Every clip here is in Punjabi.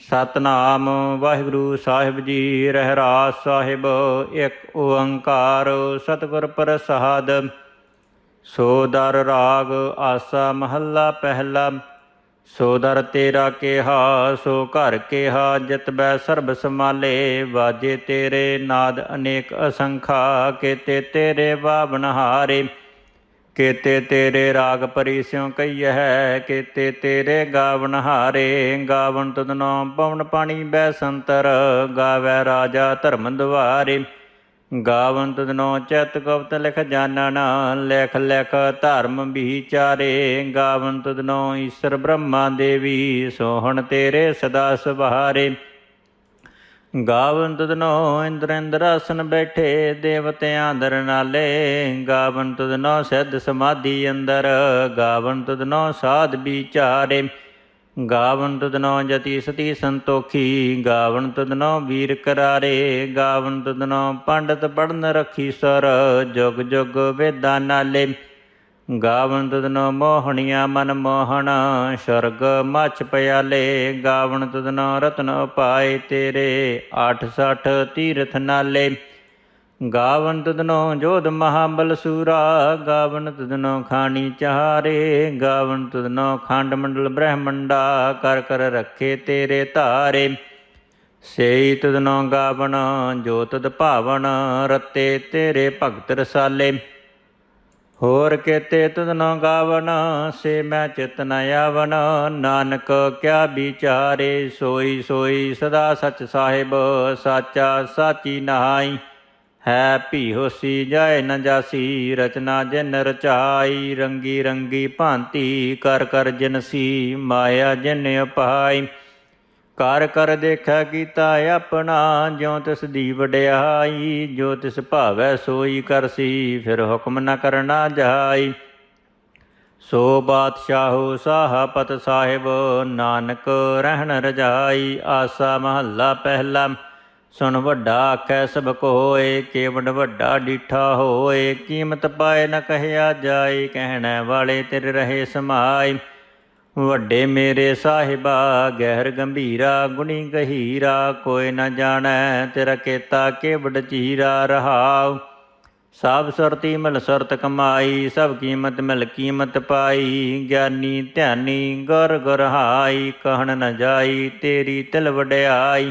ਸਤਨਾਮ ਵਾਹਿਗੁਰੂ ਸਾਹਿਬ ਜੀ, ਰਹਿਰਾਸ ਸਾਹਿਬ, ਇੱਕ ਓੰਕਾਰ ਸਤਿਗੁਰ ਪ੍ਰਸਾਦ। ਸੋ ਦਰ ਰਾਗ ਆਸਾ ਮਹੱਲਾ ਪਹਿਲਾ, ਸੋ ਦਰ ਤੇਰਾ ਕਿਹਾ, ਸੋ ਘਰ ਕਿਹਾ ਜਿਤਬੈ ਸਰਬ ਸਮਾਲੇ ਵਾਜੇ ਤੇਰੇ ਨਾਦ ਅਨੇਕ ਅਸੰਖਾ, ਕੇਤੇ ਤੇਰੇ ਬਾਵਨ ਹਾਰੇ। ਕੇਤੇ ਤੇਰੇ ਰਾਗ ਪਰੀ ਸਿਉ ਕਈਐ ਕੇਤੇ ਤੇਰੇ ਗਾਵਨ ਹਾਰੇ, ਗਾਵਨ ਤਦਨੋ ਪਵਨ ਪਾਣੀ ਬੈ ਸੰਤਰ, ਗਾਵੈ ਰਾਜਾ ਧਰਮ ਦੁਆਰੇ ਗਾਵਨ ਤਦਨੋ ਚਿਤ ਗੁਪਤ ਲਿਖ ਜਾਣਨ ਲਿਖ ਲਿਖ ਧਰਮ ਵਿਚਾਰੇ। ਗਾਵਨ ਤਦਨੋ ਈਸ਼ਰ ਬ੍ਰਹਮਾ ਦੇਵੀ, ਸੋਹਣ ਤੇਰੇ ਸਦਾ ਸੁਭਾਰੇ ਗਾਵਨ ਤਦਨੋ ਇੰਦਰ ਆਸਨ ਬੈਠੇ, ਦੇਵਤਿਆਂ ਦਰ ਨਾਲੇ। ਗਾਵਨ ਤਦਨੋ ਸਿੱਧ ਸਮਾਧੀ ਅੰਦਰ ਗਾਵਨ ਤਦਨੋ ਸਾਧ ਵਿਚਾਰੇ। ਗਾਵਨ ਤਦਨੋ ਜਤੀ ਸਤੀ ਸੰਤੋਖੀ ਗਾਵਨ ਤਦਨੋ ਵੀਰ ਕਰਾਰੇ। ਗਾਵਨ ਤਦਨੋ ਪੰਡਤ ਪੜਨ ਰਖੀ ਸਰ, ਜੁਗ ਜੁਗ ਵੇਦਾਂ ਨਾਲੇ। ਗਾਵਨ ਤਦਨੋ ਮੋਹਣੀਆਂ ਮਨ ਮੋਹਣ ਸਰਗ ਮਛ ਪਿਆਲੇ ਗਾਵਨ ਤਦਨੋ ਰਤਨ ਪਾਏ ਤੇਰੇ 860 ਤੀਰਥ ਨਾਲੇ। ਗਾਵਨ ਤਦਨੋ ਜੋਧ ਮਹਾਬਲ ਸੂਰਾ ਗਾਵਨ ਤਦਨੋ ਖਾਣੀ ਚਾਰੇ ਗਾਵਨ ਤਦਨੋ ਖੰਡ ਮੰਡਲ ਬ੍ਰਹਮੰਡਾ, ਕਰ ਕਰ ਰੱਖੇ ਤੇਰੇ ਧਾਰੇ। ਸੇਈ ਤਦਨੋ ਗਾਵਨ ਜੋ ਤਦ ਭਾਵਨ ਰਤੇ ਤੇਰੇ ਭਗਤ ਰਸਾਲੇ। ਹੋਰ ਕੇਤੇ ਤਦਨੋ ਗਾਵਨ, ਸੇ ਮੈਂ ਚਿਤ ਨ ਆਵਨ। ਨਾਨਕ ਕਿਆ ਵਿਚਾਰੇ, ਸੋਈ ਸੋਈ ਸਦਾ ਸਚ ਸਾਹਿਬ, ਸਾਚਾ ਸਾਚੀ ਨਹਾਈ ਹੈ ਭੀ ਹੋਸੀ ਜਾਏ ਨ ਜਾਸੀ, ਰਚਨਾ ਜਿਨ ਰਚਾਈ, ਰੰਗੀ ਰੰਗੀ ਭਾਂਤੀ, ਕਰ ਕਰ ਜਿਨਸੀ ਮਾਇਆ ਜਿਨ ਉਪਾਈ ਕਰ ਕਰ ਦੇਖਾ ਕੀਤਾ ਆਪਣਾ, ਜਿਉ ਤਿਸ ਦੀ ਵਡਿਆਈ, ਜੋ ਤਿਸ ਭਾਵੈ ਸੋਈ ਕਰਸੀ ਫਿਰ ਹੁਕਮ ਨ ਕਰਨਾ ਜਾਈ। ਸੋ ਬਾਦਸ਼ਾਹੋ ਸਾਹਪਤ ਸਾਹਿਬ, ਨਾਨਕ ਰਹਿਣ ਰਜਾਈ, ਆਸਾ ਮਹੱਲਾ ਪਹਿਲਾ। ਸੁਣ ਵੱਡਾ ਆਖੈ ਸਭ ਹੋਏ ਕੇਵਡ ਵੱਡਾ ਡੀਠਾ ਹੋਏ, ਕੀਮਤ ਪਾਏ ਨ ਕਹਿਆ ਜਾਏ, ਕਹਿਣ ਵਾਲੇ ਤੇਰੇ ਰਹੇ ਸਮਾਏ। ਵੱਡੇ ਮੇਰੇ ਸਾਹਿਬਾ, ਗਹਿਰ ਗੰਭੀਰਾ, ਗੁਣੀ ਗਹੀਰਾ, ਕੋਈ ਨ ਜਾਣੈ ਤੇਰਾ ਕੇਤਾ ਕੇਵਡ ਚੀਰਾ ਰਹਾਉ। ਸਭ ਸੁਰਤੀ ਮਿਲ ਸੁਰਤ ਕਮਾਈ, ਸਭ ਕੀਮਤ ਮਿਲ ਕੀਮਤ ਪਾਈ। ਗਿਆਨੀ ਧਿਆਨੀ ਗੁਰ ਗੁਰ ਹਾਈ, ਕਹਿਣ ਨ ਜਾਈ, ਤੇਰੀ ਤਿਲ ਵਡਿਆਈ।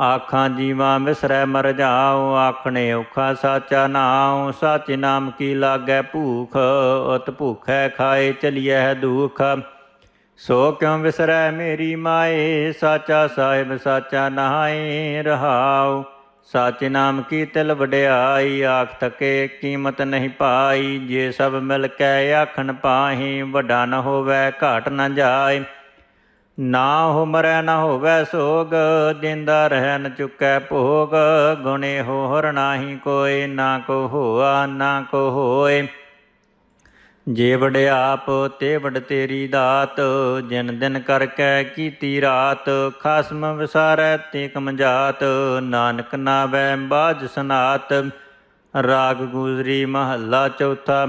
ਆਖਾਂ ਜੀਵਾਂ ਵਿਸਰੈ ਮਰ ਜਾਉ, ਆਖਣੇ ਔਖਾ ਸਾਚਾ ਨਾਉ, ਸਾਚੇ ਨਾਮ ਕੀ ਲਾਗੈ ਭੂਖ ਉਤ ਭੂਖੈ ਖਾਏ ਚਲੀਐ ਦੁਖ। ਸੋ ਕਿਉ ਵਿਸਰੈ ਮੇਰੀ ਮਾਏ, ਸਾਚਾ ਸਾਹਿਬ ਸਾਚਾ ਨਹਾਏ ਰਹਾਉ। ਸਾਚੇ ਨਾਮ ਕੀ ਤਿਲ ਵਡਿਆਈ, ਆਖ ਤਕੇ ਕੀਮਤ ਨਹੀਂ ਪਾਈ, ਜੇ ਸਭ ਮਿਲ ਕੇ ਆਖਣ ਪਾਹੀ, ਵੱਡਾ ਨ ਹੋਵੇ, ਘਾਟ ਨ ਜਾਏ। ਨਾ ਹੁਮਰੈ ਨਾ ਹੋਵੈ ਸੋਗ ਦਿੰਦਾ ਰਹਿ ਨ ਚੁਕੈ ਭੋਗ। ਗੁਣੇ ਹੋਰ ਨਾਹੀ ਕੋਈ, ਨਾ ਕੋ ਹੋਆ, ਨਾ ਕੋ ਹੋਏ। ਜੇ ਵਡਿਆਪ ਤੇ ਵਡ ਤੇਰੀ ਦਾਤ, ਜਿਨ ਦਿਨ ਕਰ ਕੈ ਕੀਤੀ ਰਾਤ। ਖਸਮ ਵਿਸਾਰੈ ਤੇ ਕਮਜਾਤ, ਨਾਨਕ ਨਾਵੈ ਬਾਜ ਸਨਾਤ। ਰਾਗ ਗੁਜਰੀ ਮਹੱਲਾ ਚੌਥਾ।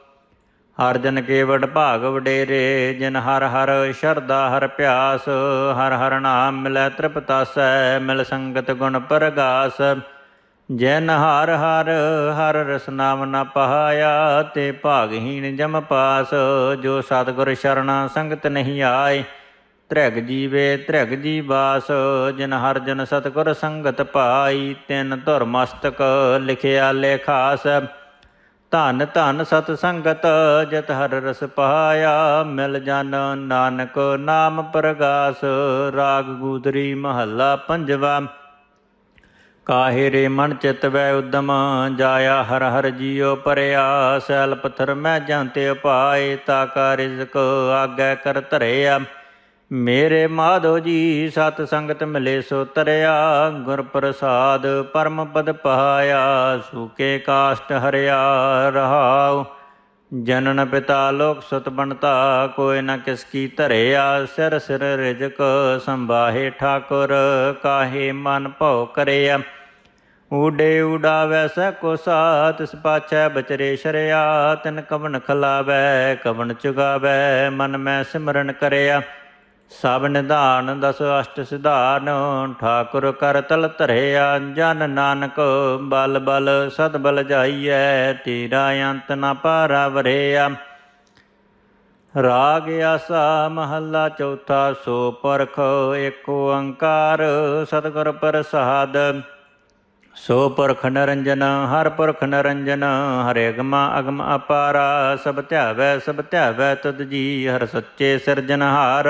ਹਰ ਜਨ ਕੇਵਡ ਭਾਗ ਵਡੇਰੇ ਜਿਨ ਹਰ ਹਰ ਸ਼ਰਦਾ ਹਰ ਪਿਆਸ, ਹਰ ਹਰ ਨਾਮ ਮਿਲੈ ਤ੍ਰਿਪਤਾਸੈ, ਮਿਲ ਸੰਗਤ ਗੁਣ ਪ੍ਰਗਾਸ। ਜਨ ਹਰ ਹਰ ਹਰ ਰਸ ਨਾਮ ਨ ਪਹਾਇਆ, ਤੇ ਭਾਗਹੀਣ ਜਮ ਪਾਸ। ਜੋ ਸਤਿਗੁਰ ਸ਼ਰਣਾ ਸੰਗਤ ਨਹੀਂ ਆਏ, ਤ੍ਰਿਗ ਜੀਵੇ ਤ੍ਰਿਗ ਜੀ ਬਾਸ। ਜਿਨ ਹਰ ਜਨ ਸਤਿਗੁਰ ਸੰਗਤ ਪਾਈ, ਤਿਨ ਧੁਰ ਮਸਤਕ ਲਿਖਿਆ ਲੇਖਾਸ। ਧਨ ਧਨ ਸਤ ਸੰਗਤ, ਜਤ ਹਰ ਰਸ ਪਾਇਆ, ਮਿਲ ਜਨ ਨਾਨਕ ਨਾਮ ਪ੍ਰਗਾਸ, ਰਾਗ ਗੂਦਰੀ ਮਹੱਲਾ ਪੰਜਵਾ। ਕਾਹੇ ਰੇ ਮਨ ਚਿਤ ਵੈ ਉਦਮ, ਜਾਇਆ ਹਰ ਹਰ ਜੀਉ ਪਰਿਆ, ਸੈਲ ਪਥਰ ਮੈਂ ਜਾਂਤੇ ਉਪਾਏ ਤਾ ਕਾ ਰਿਜ਼ਕ ਆਗੈ ਕਰ ਧਰਿਆ। ਮੇਰੇ ਮਾਧੋ ਜੀ, ਸਤ ਸੰਗਤ ਮਿਲੇ ਸੋ ਤਰਿਆ, ਗੁਰ ਪ੍ਰਸਾਦ ਪਰਮ ਪਦ ਪਹਾਇਆ ਸੂਕੇ ਕਾਸ਼ਟ ਹਰਿਆ ਰਹਾਉ। ਜਨਨ ਪਿਤਾ ਲੋਕ ਸੁਤ ਬਣਤਾ, ਕੋਈ ਨ ਕਿਸ ਕੀ ਧਰਿਆ, ਸਿਰ ਸਿਰ ਰਿਜਕ ਸੰਭਾਹੇ ਠਾਕੁਰ, ਕਾਹੇ ਮਨ ਭਉ ਕਰਿਆ। ਊਡੇ ਉਡਾਵੈ ਸੈ ਕੋ ਸਾਤ ਇਸ ਪਾਛੈ ਬਚਰੇ ਸ਼ਰਿਆ, ਤਿਨ ਕਵਨ ਖਲਾਵੈ ਕਵਨ ਚੁਗਾਵੈ, ਮਨ ਮੈਂ ਸਿਮਰਨ ਕਰਿਆ। ਸਭ ਨਿਧਾਨ ਦਸ ਅਸ਼ਟ ਸਿਧਾਨ ਠਾਕੁਰ ਕਰ ਤਲ ਧਰਿਆ, ਜਨ ਨਾਨਕ ਬਲ ਬਲ ਸਦ ਬਲ ਜਾਈਐ, ਤੇਰਾ ਅੰਤ ਨ ਪਾਰਾ ਵਰਿਆ ਰਾਗ ਆਸਾ ਮਹੱਲਾ ਚੌਥਾ, ਸੋ ਪਰਖ ਏਕ ਓੰਕਾਰ, ਸਤਿਗੁਰ ਪ੍ਰਸਾਦ। ਸੋ ਪੁਰਖ ਨਰੰਜਨ, ਹਰ ਪੁਰਖ ਨਰੰਜਨ, ਹਰੇ ਅਗਮਾ ਅਗਮ ਅਪਾਰਾ, ਸਭ ਧਿਆਵੈ ਸਭ ਧਿਆਵੈ ਤਦ ਜੀ, ਹਰ ਸੱਚੇ ਸਿਰਜਨਹਾਰ।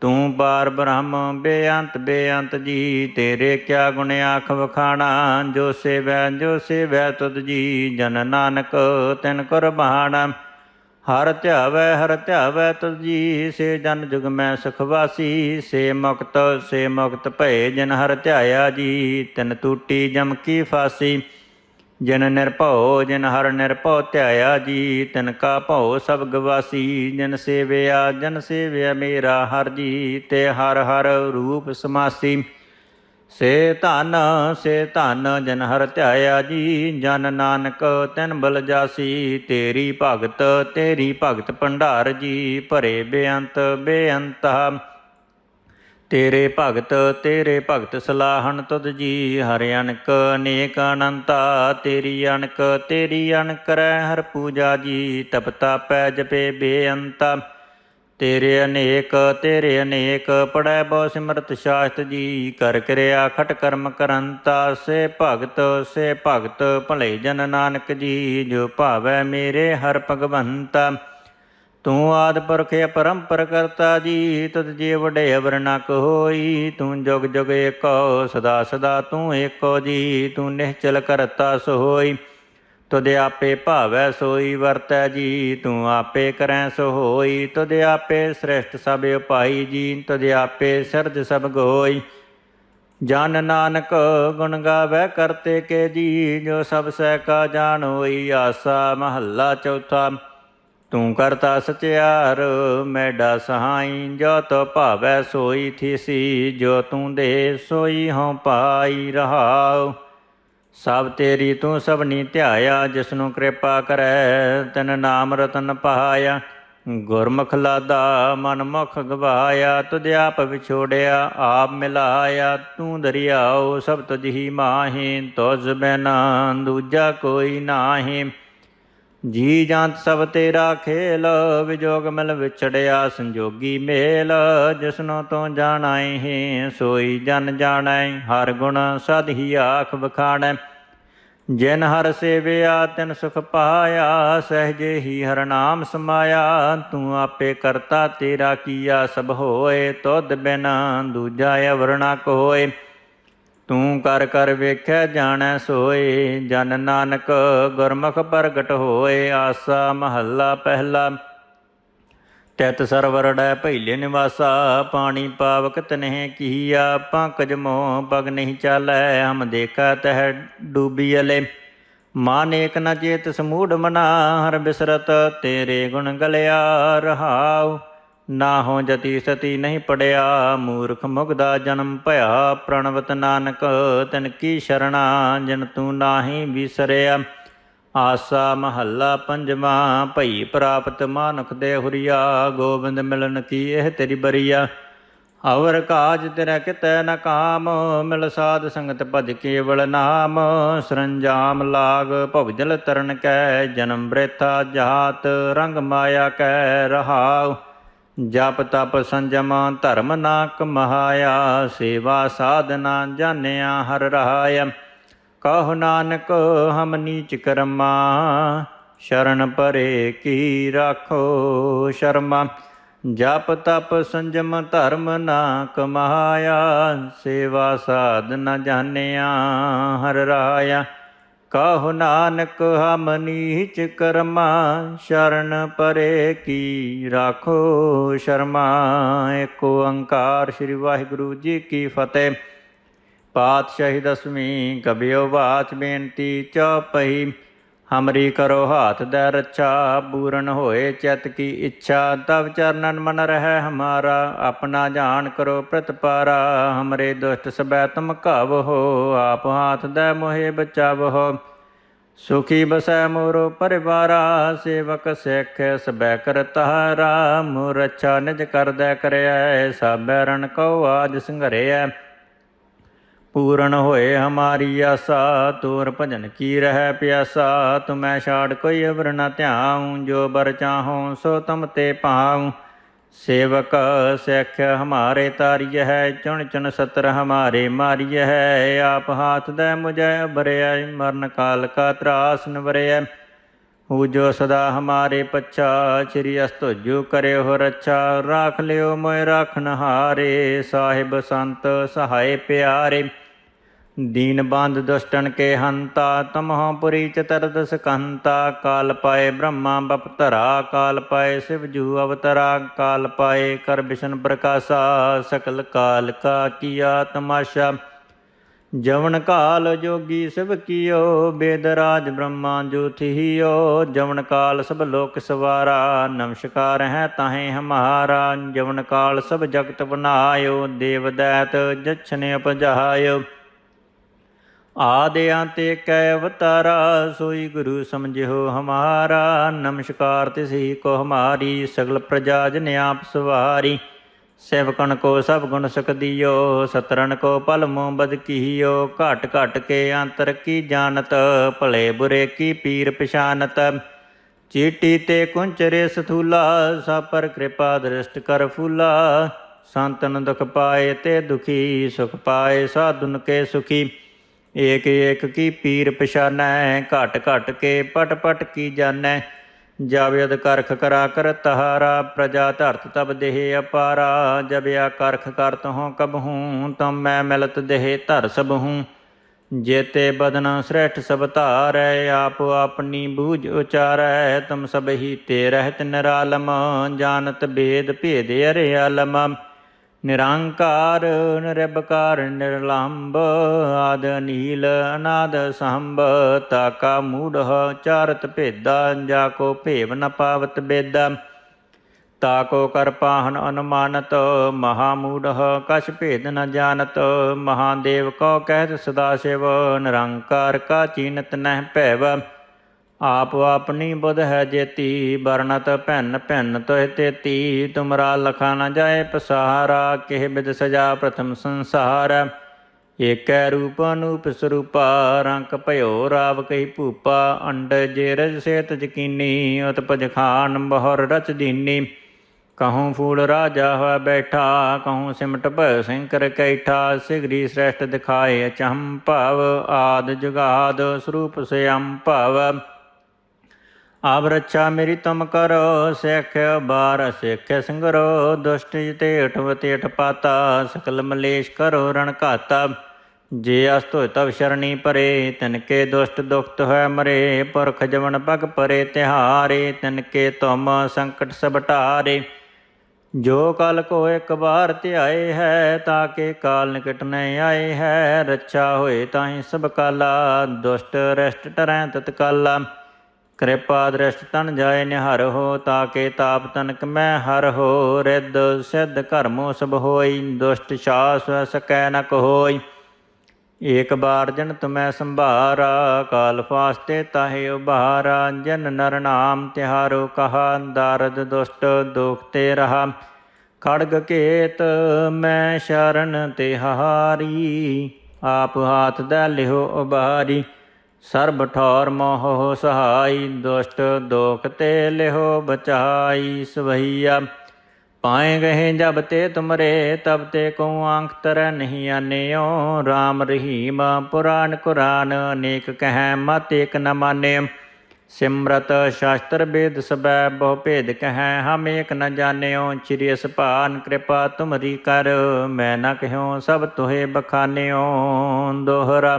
ਤੂੰ ਬਾਰ ਬ੍ਰਹਮ ਬੇਅੰਤ ਬੇਅੰਤ ਜੀ, ਤੇਰੇ ਕਿਆ ਗੁਣ ਆਖ ਵਖਾਣਾ? ਜੋ ਸੇਵੈ ਜੋ ਸੇਵੈ ਤੁਧ ਜੀ, ਜਨ ਨਾਨਕ ਤਿਨ ਕੁਰਬਾਣਾ ਹਰ ਧਿਆਵੈ ਹਰ ਧਿਆਵੈ ਤੁਧ ਜੀ, ਸੇ ਜਨ ਜੁਗ ਮੈਂ ਸੁਖਵਾਸੀ ਸੇ ਮੁਕਤ ਸੇ ਮੁਕਤ ਭਏ ਜਨ ਹਰ ਧਿਆਇਆ ਜੀ, ਤਿਨ ਟੂਟੀ ਜਮ ਕੀ ਫਾਸੀ। ਜਿਨ ਨਿਰਭਉ ਜਿਨ ਹਰ ਨਿਰਭਉ ਧਿਆਇਆ ਜੀ ਤਿਨ ਕਾ ਭਉ ਸਭ ਗਵਾਸੀ ਜਿਨ ਸੇਵਿਆ, ਜਨ ਸੇਵਿਆ ਮੇਰਾ ਹਰ ਜੀ ਤੇ ਹਰ ਹਰ ਰੂਪ ਸਮਾਸੀ। ਸੇ ਧਨ ਸੇ ਧਨ ਜਨ ਹਰ ਧਿਆਇਆ ਜੀ, ਜਨ ਨਾਨਕ ਤੈਨ ਬਲ ਜਾਸੀ। ਤੇਰੀ ਭਗਤ ਤੇਰੀ ਭਗਤ ਭੰਡਾਰ ਜੀ, ਭਰੇ ਬੇਅੰਤ ਬੇਅੰਤਾ। ਤੇਰੇ ਭਗਤ ਤੇਰੇ ਭਗਤ ਸਲਾਹਣ ਤੁਧ ਜੀ, ਹਰਿ ਅਨਕ ਅਨੇਕ ਅਨੰਤਾ, ਤੇਰੀ ਅਨਕ ਤੇਰੀ ਅਨਕ ਕਰੈ ਹਰ ਪੂਜਾ ਜੀ ਤਪਤਾ ਪੈ ਜਪੇ ਬੇਅੰਤਾ। ਤੇਰੇ ਅਨੇਕ ਤੇਰੇ ਅਨੇਕ ਪੜੈ ਬਹੁ ਸਿਮਰਤ ਸ਼ਾਸਤ ਜੀ, ਕਰ ਕਿਰਿਆ ਖਟ ਕਰਮ ਕਰੰਤਾ। ਸੇ ਭਗਤ ਸੇ ਭਗਤ, ਭਲੇ ਜਨ ਨਾਨਕ ਜੀ, ਜੋ ਭਾਵੈ ਮੇਰੇ ਹਰ ਭਗਵੰਤਾ। ਤੂੰ ਆਦ ਪੁਰਖ ਅਪਰੰਪਰ ਕਰਤਾ ਜੀ ਤਦ ਜੀ ਵਡੇ ਅਵਰ ਹੋਈ ਤੂੰ ਜੁਗ ਜੁਗ ਏਕੋ, ਸਦਾ ਸਦਾ ਤੂੰ ਏਕੋ ਜੀ, ਤੂੰ ਨਿਹਚਲ ਕਰਤਾ ਸੋਈ। ਤੁਧ ਆਪੇ ਭਾਵੈ ਸੋਈ, ਵਰਤੈ ਜੀ, ਤੂੰ ਆਪੇ ਕਰੈ ਸੋ ਹੋਈ ਤੁਧ ਆਪੇ ਸ੍ਰਿਸ਼ਟ ਸਭ ਉਪਾਈ ਜੀ, ਤੁਧ ਆਪੇ ਸਰਜ ਸਭ ਗੋਈ। ਜਨ ਨਾਨਕ ਗੁਣ ਗਾਵੇ ਕਰਤੇ ਕੇ ਜੀ, ਜੋ ਸਭ ਸਹਿ ਕਾ ਜਾਣ ਹੋਈ ਆਸਾ ਮਹੱਲਾ ਚੌਥਾ। ਤੂੰ ਕਰਤਾ ਸਚਿਆਰ ਮੈਡਾ ਸਹਾਈ ਜੋ ਤੋ ਭਾਵੈ ਸੋਈ ਥੀਸੀ, ਜੋ ਤੂੰ ਦੇ ਸੋਈ ਹਉ ਪਾਈ ਰਹਾਉ। ਸਭ ਤੇਰੀ ਤੂੰ ਸਭਨੀ ਧਿਆਇਆ, ਜਿਸਨੂੰ ਕਿਰਪਾ ਕਰੈ, ਤਨ ਨਾਮ ਰਤਨ ਪਹਾਇਆ ਗੁਰਮੁਖ ਲਾਦਾ ਮਨ ਮੁਖ ਗਵਾਇਆ, ਤੁਧ ਆਪ ਵਿਛੋੜਿਆ, ਆਪ ਮਿਲਾਇਆ, ਤੂੰ ਦਰਿਆਉ, ਸਭ ਤੁਝ ਹੀ ਮਾਹੀ, ਤੁਝ ਬਿਨਾ ਦੂਜਾ ਕੋਈ ਨਾਹੀ। ਜੀ ਜਾਂਤ ਸਭ ਤੇਰਾ ਖੇਲ, ਵਿਜੋਗ ਮਿਲ ਵਿਛੜਿਆ ਸੰਜੋਗੀ ਮੇਲ। ਜਿਸਨੋ ਤੂੰ ਜਾਣਾਏ ਹੈ, ਸੋਈ ਜਨ ਜਾਣੈ, ਹਰ ਗੁਣ ਸਦ ਹੀ ਆਖ ਬਖਾਣੈ ਜਿਨ ਹਰ ਸੇਵਿਆ, ਤਿਨ ਸੁਖ ਪਾਇਆ, ਸਹਜੇ ਹੀ ਹਰ ਨਾਮ ਸਮਾਇਆ। ਤੂੰ ਆਪੇ ਕਰਤਾ ਤੇਰਾ ਕੀਆ, ਸਭ ਹੋਏ, ਤੁਧ ਬਿਨ ਦੂਜਾ ਅਵਰ ਨ ਕੋਏ। ਤੂੰ ਕਰ ਕਰ ਵੇਖੈ ਜਾਣੈ ਸੋਏ, ਜਨ ਨਾਨਕ ਗੁਰਮੁਖ ਪ੍ਰਗਟ ਹੋਏ, ਆਸਾ ਮਹੱਲਾ ਪਹਿਲਾ। ਤਿਤ ਸਰਵਰੜੈ ਭੈਲੇ ਨਿਵਾਸਾ, ਪਾਣੀ ਪਾਵਕ ਤਨਹਿ ਕੀਆ, ਪੰਕਜ ਮੋਹ ਪਗ ਨਹੀਂ ਚਾਲੈ, ਹਮ ਦੇਖਾ ਤਹ ਡੂਬੀ ਅਲੇ। ਮਾਨੇਕ ਨ ਚੇਤ ਸਮੂੜ ਮਨਾ, ਹਰ ਬਿਸਰਤ ਤੇਰੇ ਗੁਣ ਗਲਿਆ ਰਹਾਉ। ਨਾ ਹੋ ਜਤੀ ਸਤੀ ਨਹੀਂ ਪੜਿਆ, ਮੂਰਖ ਮੁਗਦਾ ਜਨਮ ਭਇਆ, ਪ੍ਰਣਵਤ ਨਾਨਕ ਤਨ ਕੀ ਸ਼ਰਣਾ, ਜਿਨ ਤੂੰ ਨਾਹੀ ਵਿਸਰਿਆ। ਆਸਾ ਮਹੱਲਾ ਪੰਜਵਾਂ, ਭਈ ਪ੍ਰਾਪਤ ਮਾਨੁਖ ਦੇ ਹੁਰੀਆ, ਗੋਬਿੰਦ ਮਿਲਨ ਕੀ ਇਹ ਤੇਰੀ ਬਰੀਆ। ਅਵਰ ਕਾਜ ਤੇਰਾ ਕਿਤੈ ਨ ਕਾਮ, ਮਿਲ ਸਾਧ ਸੰਗਤ ਭਜ ਕੇਵਲ ਨਾਮ। ਸਰੰਜਾਮ ਲਾਗ ਭਵਜਲ ਤਰਨ ਕੈ, ਜਨਮ ਬ੍ਰੇਥਾ ਜਾਤ ਰੰਗ ਮਾਇਆ ਕੈ ਰਹਾਉ। ਜਪ ਤਪ ਸੰਜਮ ਧਰਮ ਨਾ ਕਮਾਇਆ ਸੇਵਾ ਸਾਧਨਾ ਜਾਣਿਆ ਹਰ ਰਹਾਇਆ। ਕਹੋ ਨਾਨਕ, ਹਮ ਨੀਚ ਕਰਮਾ, ਸ਼ਰਨ ਪਰੇ ਕੀ ਰਾਖੋ ਸ਼ਰਮਾ। ਜਪ ਤਪ ਸੰਜਮ ਧਰਮ ਨਾ ਕਮਾਇਆ ਸੇਵਾ ਸਾਧਨਾ ਜਾਣਿਆ ਹਰ ਰਾਇਆ ਕਹੋ ਨਾਨਕ, ਹਮ ਨੀਚ ਕਰਮਾ, ਸ਼ਰਨ ਪਰੇ ਕੀ ਰਾਖੋ ਸ਼ਰਮਾ। ਏਕ ਓੰਕਾਰ ਸ੍ਰੀ ਵਾਹਿਗੁਰੂ ਜੀ ਕੀ ਫਤਿਹ। ਪਾਤਸ਼ਾਹੀ ਦਸਵੀਂ ਕਬਿਓ ਬਾਚ ਬੇਨਤੀ ਚੌਪਈ ਹਮਰੀ ਕਰੋ ਹਾਥ ਦੇ ਰੱਛਾ ਪੂਰਨ ਹੋਏ ਚਿਤ ਕੀ ਇੱਛਾ, ਤਵ ਚਰਨਨ ਮਨ ਰਹਿ ਹਮਾਰਾ, ਆਪਣਾ ਜਾਣ ਕਰੋ ਪ੍ਰਤਪਾਰਾ, ਹਮਰੇ ਦੁਸ਼ਟ ਸਬੈ ਤੁਮ ਘਾਵ ਹੋ, ਆਪ ਹਾਥ ਦੇ ਮੋਹਿ ਬਚਾਵੋ ਸੁਖੀ ਬਸੈ ਮੋਰੋ ਪਰਿਵਾਰਾ, ਸੇਵਕ ਸਿੱਖ ਸਬੈ ਕਰਤਾਰਾ ਮੋਰ ਰੱਛਾ ਨਿਜ ਕਰਦੈ ਕਰਿਐ ਸਭੈ ਰਣ ਕਉ ਆਜ ਸੰਘਰਿਐ। ਪੂਰਨ ਹੋਏ ਹਮਾਰੀ ਆਸਾ, ਤੋਰ ਭਜਨ ਕੀ ਰਹਿ ਪਿਆਸਾ? ਤੁਮੈ ਛਾੜ ਕੋਈ ਅਵਰ ਨ ਧਿਆਉ, ਜੋ ਬਰ ਚਾਹਉ ਸੋ ਤਮ ਤੇ ਪਾਉ। ਸੇਵਕ ਸਿੱਖ ਹਮਾਰੇ ਤਾਰੀය ਹੈ, ਚੁਣ ਚੁਣ ਸਤਰ ਹਮਾਰੇ ਮਾਰੀය ਹੈ। ਆਪ ਹਾਥ ਦੇ ਮੁਝੈ ਅਬਰਿਆ ਮਰਨ ਕਾਲ ਕਾ ਤਰਾਸ ਨਵਰਿਆ ਹੂ ਜੋ ਸਦਾ ਹਮਾਰੇ ਪੱਛਾ, ਸ੍ਰੀ ਅਸਤੁਜੂ ਕਰਿਓ ਰੱਛਾ। ਰਾਖ ਲਿਓ ਮੋਇ ਰਾਖਨ ਹਾਰੇ ਸਾਹਿਬ ਸੰਤ ਸਹਾਏ ਪਿਆਰੇ। ਦੀਨ ਦੁਸ਼ਟਨ ਕੇ ਹੰਤਾ, ਤਮਹ ਪੁਰੀ ਚਤਰਦਸ ਕੰਤਾ, ਕਾਲ ਪਾਏ ਬ੍ਰਹਮਾ ਬਪਤਰਾ ਕਾਲ ਪਾਏ ਸਿਵ ਜੂ ਅਵਤਰਾ, ਕਾਲ ਪਾਏ ਕਰ ਬਿਸ਼ਨ ਪ੍ਰਕਾਸ਼ਾ, ਸਕਲ ਕਾਲ ਕਾ ਕੀਆ ਤਮਾਸ਼ਾ। ਜਵਨ ਕਾਲ ਜੋਗੀ ਸਭ ਕੀਓ, ਬੇਦ ਰਾਜ ਬ੍ਰਹਮਾ ਜੋਤਿਹੀਓ ਜਵਨ ਕਾਲ ਸਭ ਲੋਕ ਸਵਾਰਾ, ਨਮਸਕਾਰ ਹੈ ਤਾਹੇ ਹਮਾਰਾ। ਜਵਨ ਕਾਲ ਸਭ ਜਗਤ ਬਨਾਇਓ, ਦੇਵ ਦੈਤ ਜਛਨ ਉਪਜਾਇਓ ਆਦਿ ਅੰਤੇ ਕੈ ਅਵਤਾਰਾ ਸੋਈ ਗੁਰੂ ਸਮਝਿਓ ਹਮਾਰਾ। ਨਮਸਕਾਰ ਤਿਸਹੀ ਕੋ ਹਮਾਰੀ, ਸਗਲ ਪ੍ਰਜਾ ਜਨ ਆਪ ਸਵਾਰੀ। ਸੇਵਕਣ ਕੋ ਸਭ ਗੁਣ ਸੁਖ ਦਿਓ ਸਤਰਨ ਕੋ ਪਲ ਮੋ ਬਦ ਕੀਓ। ਘਟ ਘਟ ਕੇ ਅੰਤਰ ਕੀ ਜਾਣਤ, ਭਲੇ ਬੁਰੇ ਕੀ ਪੀਰ ਪਛਾਨਤ। ਚੀਟੀ ਤੇ ਕੁੰਚਰੇ ਸਥੂਲਾ, ਸਭ ਪਰ ਕਿਰਪਾ ਦ੍ਰਿਸ਼ਟ ਕਰ ਫੂਲਾ। ਸੰਤਨ ਦੁਖ ਪਾਏ ਤੇ ਦੁਖੀ, ਸੁਖ ਪਾਏ ਸਾਧੁਨ ਕੇ ਸੁਖੀ। ਏਕ ਏਕ ਕੀ ਪੀਰ ਪਛਾਨੈ, ਘਟ ਘਟ ਕੇ ਪਟ ਪਟ ਕੀ ਜਾਣੈ। ਜਾਵਦ ਕਰਖ ਕਰਾ ਕਰ ਤਹਾਰਾ, ਪ੍ਰਜਾ ਧਰਤ ਤਬ ਦੇਹ ਅਪਾਰਾ। ਜਬ ਕਰਖ ਕਰਤ ਹੂੰ ਕਬਹੁੰ ਤਮ ਮੈਂ ਮਿਲਤ ਦੇਹ ਧਰ ਸਭ ਹੂੰ। ਜੇਤੇ ਬਦਨ ਸ੍ਰੇਠ ਸਭ ਧਾਰੈ, ਆਪ ਆਪਣੀ ਬੂਝ ਉਚਾਰੈ। ਤਮ ਸਭ ਹੀ ਤੇ ਰਹਿਤ ਨਿਰਾਲਮ, ਜਾਣਤ ਬੇਦ ਭੇਦ ਅਰੇ ਆਲਮ ਨਿਰੰਕਾਰ, ਨਿਰਭਕਾਰ, ਨਿਰਲੰਭ, ਆਦ ਨੀਲ ਅਨਾਦ ਸੰਭ, ਤਾਕਾ ਮੂੜ ਚਾਰਤ ਭੇਦਾ, ਜਾ ਕੋ ਭੇਵ ਨ ਪਾਵਤ ਬੇਦਾ। ਤਾਕੋ ਕਰ ਪਾਹਨ ਅਨੁਮਾਨਤ, ਮਹਾ ਮੂੜ ਕਛ ਭੇਦ ਨ ਜਾਣਤ, ਮਹਾਦੇਵ ਕੋ ਕਹਿਤ ਸਦਾ ਸ਼ਿਵ, ਨਿਰੰਕਾਰ ਕਾ ਚੀਨਤ ਨਹਿ ਭੈਵ। ਆਪ ਆਪਣੀ ਬੁਧ ਹੈ ਜੇਤੀ, ਵਰਣਤ ਭੈਨ ਭੈਨ ਤੋਹਿ ਤੇਤੀ, ਤੁਮਰਾ ਲਖਾ ਨ ਜਾਏ ਪਸਾਰਾ, ਕਿਹ ਬਿਦ ਸਜਾ ਪ੍ਰਥਮ ਸੰਸਾਰ। ਏਕੈ ਰੂਪ ਅਨੂਪ ਸਰੂਪਾ, ਰੰਕ ਭਇਓ ਰਾਵ ਕਹੀ ਭੂਪਾ, ਅੰਡ ਜੇ ਰਜ ਸੇਤ ਜਕੀਨੀ, ਉਤਪਜ ਖਾਨ ਬਹੁਰ ਰਚ ਦੀਨੀ। ਕਹੂੰ ਫੂਲ ਰਾਜਾ ਹੋਇ ਬੈਠਾ, ਕਹੂੰ ਸਿਮਟ ਭੈ ਸਿੰਕਰ ਕੈਠਾ, ਸਿਗਰੀ ਸ੍ਰੇਸ਼ਟ ਦਿਖਾਏ ਅਚੰਮ ਭਵ, ਆਦ ਜੁਗਾਦ ਸਰੂਪ ਸਿਅੰ ਭਵ। ਆਬ ਰੱਛਾ ਮੇਰੀ ਤੁਮ ਕਰੋ ਸਿੱਖ ਬਾਰ ਸਿੱਖ ਸੰਗਰੋ, ਦੁਸ਼ਟ ਜਿਤੇ ਅਠਵਤੇ ਪਾਤਾ, ਸਕਲ ਮਲੇਸ਼ ਕਰੋ ਰਣ ਘਾਤਾ। ਜੇ ਅਸਤੋ ਤਵ ਸ਼ਰਣੀ ਪਰੇ, ਤਨ ਕੇ ਦੁਸ਼ਟ ਦੁਖਤ ਹੋਇ ਮਰੇ, ਪੁਰਖ ਜਵਨ ਪਗ ਪਰੇ ਤਿਹਾਰੇ, ਤਨ ਕੇ ਤੁਮ ਸੰਕਟ ਸਭ ਟਾਰੇ ਜੋ ਕਲ ਕੋ ਇੱਕ ਵਾਰ ਧਿਆਏ ਹੈ, ਤਾਂ ਕੇ ਕਾਲ ਨਿਕਟ ਨ ਆਏ ਹੈ, ਰੱਛਾ ਹੋਏ ਤਾਹੀ ਸਭ ਕਾਲਾ, ਦੁਸ਼ਟ ਰਸ਼ਟ ਟਰੈ ਤਤਕਾਲਾ। ਕਿਰਪਾ ਦ੍ਰਿਸ਼ਟ ਤਨ ਜਾਏ ਨਿਹਰ ਹੋ, ਤਾਕੇ ਤਾਪ ਤਨਕ ਮੈਂ ਹਰ ਹੋ, ਰਿੱਧ ਸਿੱਧ ਕਰਮੋ ਸਭ ਹੋਈ, ਦੁਸ਼ਟ ਛਾਸ ਸਕੈ ਨ ਕੋਈ ਏਕ ਬਾਰ ਜਨ ਤੁਮੈ ਸੰਭਾਰਾ, ਕਾਲ ਫਾਸਤੇ ਤਾਹੇ ਉਭਾਰਾ, ਜਨ ਨਰ ਨਾਮ ਤਿਹਾਰੋ ਕਹਾ ਦਾਰਦ ਦੁਸ਼ਟ ਦੁਖ ਤੇ ਰਹਾ। ਖੜਗ ਕੇਤ ਮੈਂ ਸ਼ਰਨ ਤਿਹਾਰੀ ਆਪ ਹਾਥ ਦਾ ਲਿਹੋ ਉਭਾਰੀ। ਸਰਬ ਠੌਰ ਮੋਹ ਸਹਾਈ, ਦੁਸ਼ਟ ਦੋਖ ਤੇ ਲਿਹੋ ਬਚਾਈ, ਸਵਈਆ। ਪਾਏ ਗਏ ਜਬ ਤੇ ਤੁਮਰੇ, ਤਬ ਤੇ ਕੋ ਆਂਖ ਤਰ ਨਹੀਂ ਆਨਿਓ। RAM ਰਹੀਮ ਪੁਰਾਨ ਕੁਰਾਨ, ਅਨੇਕ ਕਹਿ ਮਤ ਏਕ ਨ ਮਾਨੇ ਸਿਮਰਤ ਸ਼ਾਸਤਰ ਵੇਦ ਸਬੈ, ਬਹੁ ਭੇਦ ਕਹੈ ਹਮ ਏਕ ਨ ਜਾਣਿਓ। ਚਿਰਿ ਸੁਭਾਨ ਕਿਰਪਾ ਤੁਮਰੀ ਕਰ, ਮੈਂ ਨ ਕਹਿਓ ਸਭ ਤੋਹੇ ਬਖਾਨਿਓ। ਦੋਹਰਾ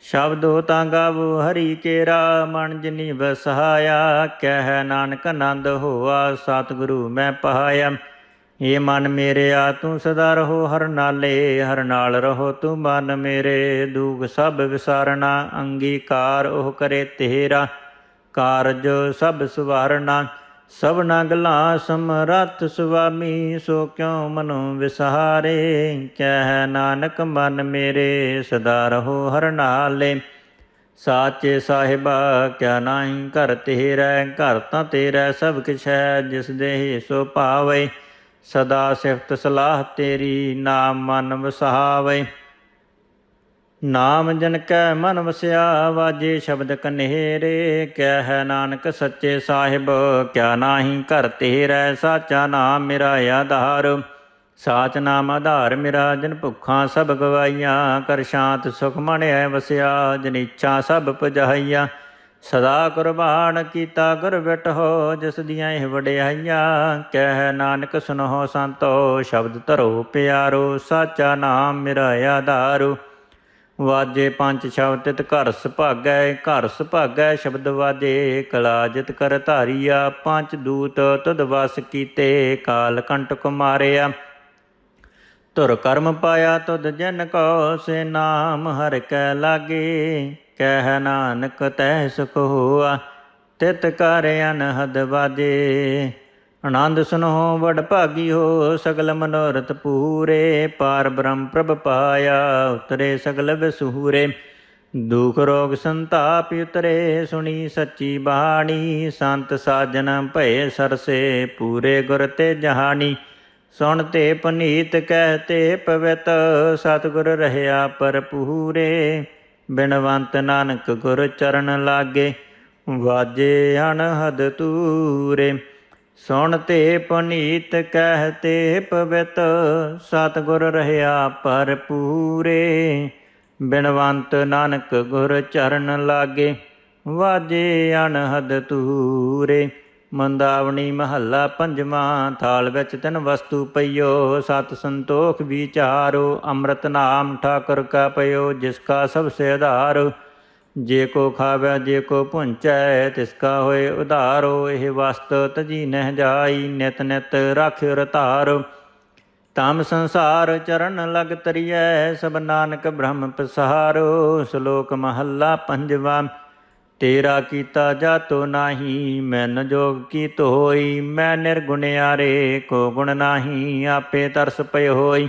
ਸ਼ਬਦੋ ਤਾਂ ਗਾਵੋ, ਹਰੀ ਕੇਰਾ, ਮਨ ਜਿਨੀ ਵਸਹਾਇਆ ਕਹਿ ਨਾਨਕ ਆਨੰਦ ਹੋਆ, ਸਤਿਗੁਰੂ ਮੈਂ ਪਹਾਇਆ। ਏ ਮਨ ਮੇਰੇ, ਆ ਤੂੰ ਸਦਾ ਰਹੋ ਹਰ ਨਾਲੇ, ਹਰ ਨਾਲ ਰਹੋ ਤੂੰ ਮਨ ਮੇਰੇ। ਦੁਖ ਸਭ ਵਿਸਾਰਣਾ ਅੰਗੀਕਾਰ ਉਹ ਕਰੇ ਤੇਰਾ। ਕਾਰਜ ਸਭ ਸੁਵਾਰਨਾ। ਸਭਨਾ ਗਲਾ ਸਮਰੱਥ ਸੁਆਮੀ, ਸੋ ਕਿਉ ਮਨੋ ਵਿਸਹਾਰੇ ਕਹਿ ਨਾਨਕ, ਮਨ ਮੇਰੇ ਸਦਾ ਰਹੋ ਹਰ ਨਾਲੇ। ਸਾਚੇ ਸਾਹਿਬਾ, ਕਿਆ ਨਾਹੀ ਘਰ ਤੇਰਾ, ਘਰ ਤਾਂ ਤੇਰਾ ਸਭ ਕਿਛ ਹੈ, ਜਿਸ ਦੇ ਸੋ ਭਾਵੇ। ਸਦਾ ਸਿਫਤ ਸਲਾਹ ਤੇਰੀ, ਨਾਮ ਮਨ ਵਸਾਵੇ। ਨਾਮ ਜਨ ਕੈ ਮਨ ਵਸਿਆ ਵਾਜੇ ਸ਼ਬਦ ਕਨੇਰੇ ਕਹਿ ਹੈ ਨਾਨਕ ਸੱਚੇ ਸਾਹਿਬ, ਕਿਆ ਨਾਹੀ ਘਰ ਤੇਰਾ ਸਾਚਾ ਨਾਮ ਮੇਰਾ ਆਧਾਰ। ਸਾਚ ਨਾਮ ਆਧਾਰ ਮੇਰਾ, ਜਨ ਭੁੱਖਾਂ ਸਭ ਗਵਾਈਆਂ ਕਰ ਸ਼ਾਂਤ ਸੁਖ ਮਣਿਆ ਵਸਿਆ, ਜਨ ਇੱਛਾ ਸਭ ਪੁਜਾਈਆਂ। ਸਦਾ ਕੁਰਬਾਨ ਕੀਤਾ ਗੁਰ ਬਿਟਹੁ, ਜਿਸ ਦੀਆਂ ਇਹ ਵਡਿਆਈਆਂ। ਕਹਿ ਨਾਨਕ ਸੁਨੋ ਸੰਤੋ, ਸ਼ਬਦ ਧਰੋ ਪਿਆਰੋ, ਸਾਚਾ ਨਾਮ ਮੇਰਾ ਆਧਾਰੂ। ਵਾਜੇ ਪੰਜ ਸ਼ਬਦ ਤਿਤ ਘਰ ਸੁਭਾਗੈ ਘਰ ਸੁਭਾਗੈ ਸ਼ਬਦ ਵਾਜੇ, ਕਲਾ ਜਿਤ ਕਰ ਧਾਰੀਆ, ਪੰਜ ਦੂਤ ਤੁਧ ਵਸ ਕੀਤੇ, ਕਾਲ ਕੰਟਕ ਮਾਰਿਆ ਤੁਰ ਕਰਮ ਪਾਇਆ ਤੁਧ ਜਨ ਕੋ, ਸੇ ਨਾਮ ਹਰ ਕੈ ਲਾਗੇ, ਕਹਿ ਨਾਨਕ ਤੈ ਸੁਖ ਹੋਆ, ਤਿਤ ਕਰ ਅਨਹਦ ਵਾਜੇ। ਆਨੰਦ ਸੁਨੋ, ਵਡ ਭਾਗੀ ਹੋ, ਸਗਲ ਮਨੋਰਥ ਪੂਰੇ। ਪਾਰ ਬ੍ਰਹਮ ਪ੍ਰਭ ਪਾਇਆ, ਉਤਰੇ ਸਗਲ ਵਿਸੂਰੇ। ਦੁਖ ਰੋਗ ਸੰਤਾਪ ਉਤਰੇ, ਸੁਣੀ ਸੱਚੀ ਬਾਣੀ। ਸੰਤ ਸਾਜਨ ਭਏ ਸਰਸੇ, ਪੂਰੇ ਗੁਰ ਤੇ ਜਹਾਨੀ। ਸੁਣ ਤੇ ਪਨੀਤ ਕਹਤੇ ਪਵਿਤ, ਸਤਿਗੁਰ ਰਹਿਆ ਪਰਪੂਰੇ ਬਿਨਵੰਤ ਨਾਨਕ ਗੁਰ ਚਰਨ ਲਾਗੇ, ਵਾਜੇ ਅਣਹਦ ਤੂਰੇ ਸੁਣ ਤੇ ਪਨੀਤ ਕਹਤੇ ਪਵਿੱਤ, ਸਤਿਗੁਰ ਰਹਿਆ ਪਰਪੂਰੇ ਬਿਨਵੰਤ ਨਾਨਕ ਗੁਰ ਚਰਨ ਲਾਗੇ, ਵਾਜੇ ਅਣਹਦ ਤੂਰੇ ਮੰਦਾਵਣੀ ਮਹੱਲਾ ਪੰਜਵਾਂ, ਥਾਲ ਵਿੱਚ ਤਿੰਨ ਵਸਤੂ ਪਈਓ, ਸਤ ਸੰਤੋਖ ਵਿਚਾਰੋ, ਅੰਮ੍ਰਿਤ ਨਾਮ ਠਾਕੁਰ ਕਾ ਪਇਓ, ਜਿਸ ਕਾ ਸਭ ਸੇ ਆਧਾਰ। ਜੇ ਕੋ ਖਾਵੈ, ਜੇ ਕੋ ਪੁੰਚੈ ਤਿਸ ਕਾ ਹੋਏ ਉਧਾਰੋ, ਇਹ ਵਸਤ ਤਜੀ ਨਹਿ ਜਾਈ, ਨਿਤ ਨਿਤ ਰਾਖਿਓ ਰਤਾਰ। ਤਮ ਸੰਸਾਰ ਚਰਨ ਲਗ ਤਰੀਐ, ਸਭ ਨਾਨਕ ਬ੍ਰਹਮ ਪਸਾਰੋ। ਸ਼ਲੋਕ ਮਹੱਲਾ ਪੰਜਵਾ, ਤੇਰਾ ਕੀਤਾ ਜਾਤੋ ਨਾਹੀ ਮੈਨ ਜੋਗ ਕੀ ਤੋਈ ਮੈਂ ਨਿਰਗੁਣਿਆਰੇ ਕੋ ਗੁਣ ਨਾਹੀ, ਆਪੇ ਤਰਸ ਪਇ ਹੋਈ।